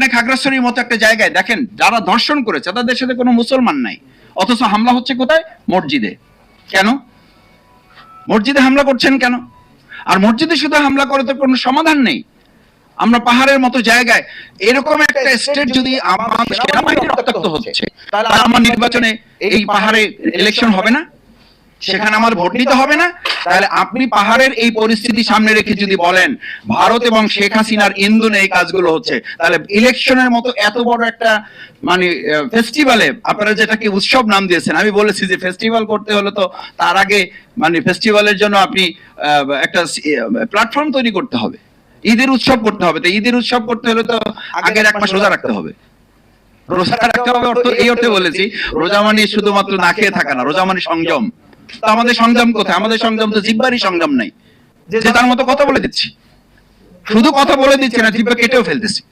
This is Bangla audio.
সেখানে খাগড়াছড়ির মতো একটা জায়গায় দেখেন যারা ধর্ষণ করেছে তাদের সাথে কোনো মুসলমান নাই। অথচ হামলা হচ্ছে কোথায়? মসজিদে। কেন? মসজিদে হামলা করছেন কেন? আর মসজিদে শুধু হামলা করে তো কোনো সমাধান নেই। আমরা পাহাড়ের মতো জায়গায় এরকম একটা স্টেট যদি আমার হচ্ছে তাহলে আমার নির্বাচনে এই পাহাড়ে ইলেকশন হবে না? সেখানে আমার ভোট দিতে হবে না? তাহলে আপনি পাহাড়ের এই পরিস্থিতি সামনে রেখে যদি বলেন ভারত এবং শেখ হাসিনার ইন্ধনে এই কাজগুলো হচ্ছে তাহলে ইলেকশনের মতো এত বড় একটা মানে ফেস্টিভ্যালে আপনারা যেটাকে উৎসব নাম দিয়েছেন আমি বলেছি যে ফেস্টিভ্যাল করতে হলে তো তার আগে মানে ফেস্টিভ্যালের জন্য আপনি একটা প্ল্যাটফর্ম তৈরি করতে হবে। ঈদের উৎসব করতে হবে তো ঈদের উৎসব করতে হলে তো আগের এক মাস রোজা রাখতে হবে। রোজা রাখতে হবে অর্থ এই অর্থে বলেছি রোজা মানে শুধুমাত্র না খেয়ে থাকা না রোজা মানে সংযম। তো আমাদের সংগ্রাম কোথায়? আমাদের সংগ্রাম তো জিব্বারই সংগ্রাম নাই। যে তার মতো কথা বলে দিচ্ছি। শুধু কথা বলে দিচ্ছে না জিব্বা কেটেও ফেলতেছি।